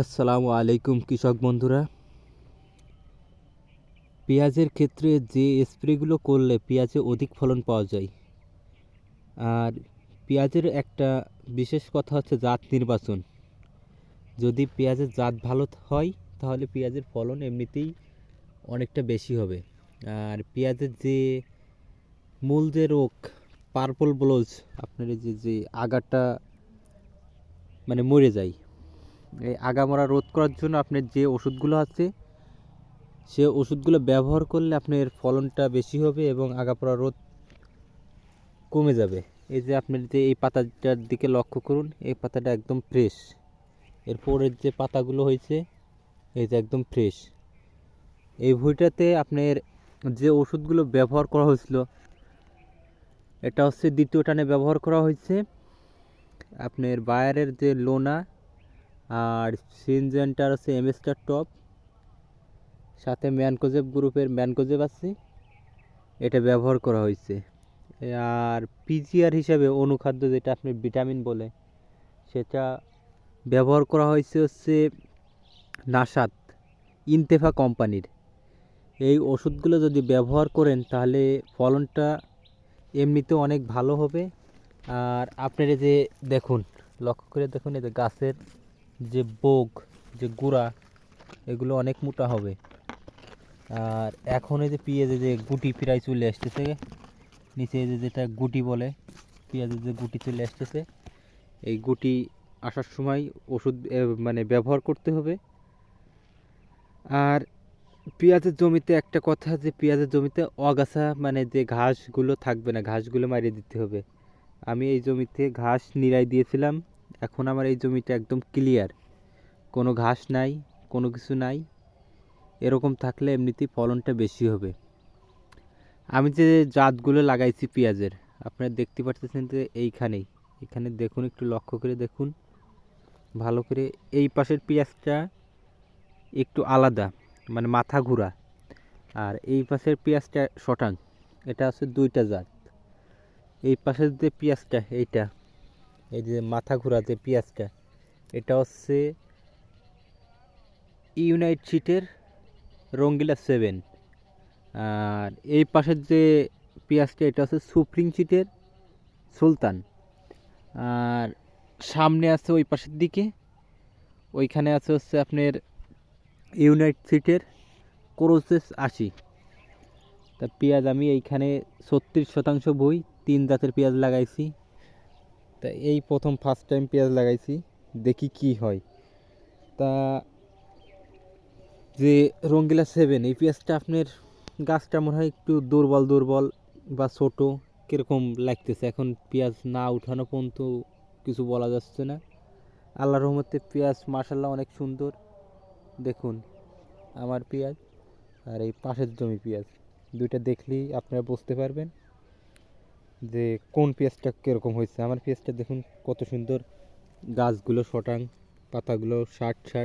আসসালামু আলাইকুম, কৃষক বন্ধুরা। পেঁয়াজের ক্ষেত্রে যে স্প্রেগুলো করলে পেঁয়াজে অধিক ফলন পাওয়া যায়, আর পেঁয়াজের একটা বিশেষ কথা হচ্ছে জাত নির্বাচন। যদি পেঁয়াজের জাত ভালো হয়, তাহলে পেঁয়াজের ফলন এমনিতেই অনেকটা বেশি হবে। আর পেঁয়াজের যে মূল যে রোগ পার্পল ব্লোজ আপনার যে যে আগাটা মানে মরে যায় এই আগামরা রোধ করার জন্য আপনার যে ওষুধগুলো আছে, সে ওষুধগুলো ব্যবহার করলে আপনার ফলনটা বেশি হবে এবং আগাপড়া রোধ কমে যাবে। এই যে আপনার যে এই পাতাটার দিকে লক্ষ্য করুন, এই পাতাটা একদম ফ্রেশ এরপরের যে পাতাগুলো হয়েছে, এই যে একদম ফ্রেশ এই ভুঁইটাতে আপনার যে ওষুধগুলো ব্যবহার করা হয়েছিল, এটা হচ্ছে দ্বিতীয় টানে ব্যবহার করা হয়েছে। আপনার বায়ারের যে লোনা আর সিনজেন্টার আছে এমএসটার টপ। সাথে ম্যানকোজেব গ্রুপের ম্যানকোজেব আছে। এটা ব্যবহার করা হয়েছে। আর পিজিআর হিসাবে অনুখাদ্য যেটা আপনি ভিটামিন বলে, সেটা ব্যবহার করা হয়েছে হচ্ছে নাসাত, ইনতেফা কোম্পানির। এই ওষুধগুলো যদি ব্যবহার করেন, তাহলে ফলনটা এমনিতে অনেক ভালো হবে। আর আপনারা যে দেখুন, লক্ষ্য করে দেখুন, এই যে গাছের যে বোগ, যে গুঁড়া, এগুলো অনেক মোটা হবে। আর এখন এই যে পেঁয়াজে যে গুটি প্রায় চলে আসতেছে, নিচে যে যেটা গুটি বলে, পেঁয়াজের যে গুটি চলে আসতেছে, এই গুটি আসার সময় ওষুধ মানে ব্যবহার করতে হবে। আর পেঁয়াজের জমিতে একটা কথা যে পেঁয়াজের জমিতে অগাছা মানে যে ঘাসগুলো থাকবে না, ঘাসগুলো মারিয়ে দিতে হবে। আমি এই জমিতে ঘাস নিড়াই দিয়েছিলাম। এখন আমার এই জমিটা একদম ক্লিয়ার কোনো ঘাস নাই, কোনো কিছু নাই। এরকম থাকলে এমনিতেই ফলনটা বেশি হবে। আমি যে জাতগুলো লাগাইছি পেঁয়াজের, আপনারা দেখতে পাচ্ছেন যে এইখানেই। এখানে দেখুন, একটু লক্ষ্য করে দেখুন। ভালো করে এই পাশের পেঁয়াজটা একটু আলাদা মানে মাথা ঘুরা। আর এই পাশের পেঁয়াজটা শটাং, এটা আছে দুইটা জাত। এই পাশের যে পেঁয়াজটা, এইটা এই যে মাথা ঘোরা যে পেঁয়াজটা, এটা হচ্ছে ইউনাইট সিটের রঙ্গিলা সেভেন। আর এই পাশের যে পেঁয়াজটা, এটা হচ্ছে সুপ্রিং সিটের সুলতান। আর সামনে আছে ওই পাশের দিকে, ওইখানে আছে হচ্ছে আপনার ইউনাইট সিটের ক্রোসেস আশি। তা পেঁয়াজ আমি এইখানে ছত্রিশ শতাংশ বই, তিন জাতের পেঁয়াজ লাগাইছি। তা এই প্রথম ফার্স্ট টাইম পেঁয়াজ লাগাইছি, দেখি কি হয়। তা যে রঙ্গিলা সেভেন এই পেঁয়াজটা আপনার গাছটা মনে হয় একটু দুর্বল দুর্বল বা ছোট, কীরকম লাগতেছে? এখন পেঁয়াজ না উঠানো পর্যন্ত কিছু বলা যাচ্ছে না। আল্লাহ রহমতে পেঁয়াজ মাসাল্লাহ অনেক সুন্দর। দেখুন আমার পেঁয়াজ আর এই পাশের জমি পেঁয়াজ, দুইটা দেখলেই আপনারা বুঝতে পারবেন। যে কোন পেঁয়াজটা কীরকম হয়েছে? আমার পেঁয়াজটা দেখুন কত সুন্দর। গাছগুলো শটাং, পাতাগুলো ষাট ষাট।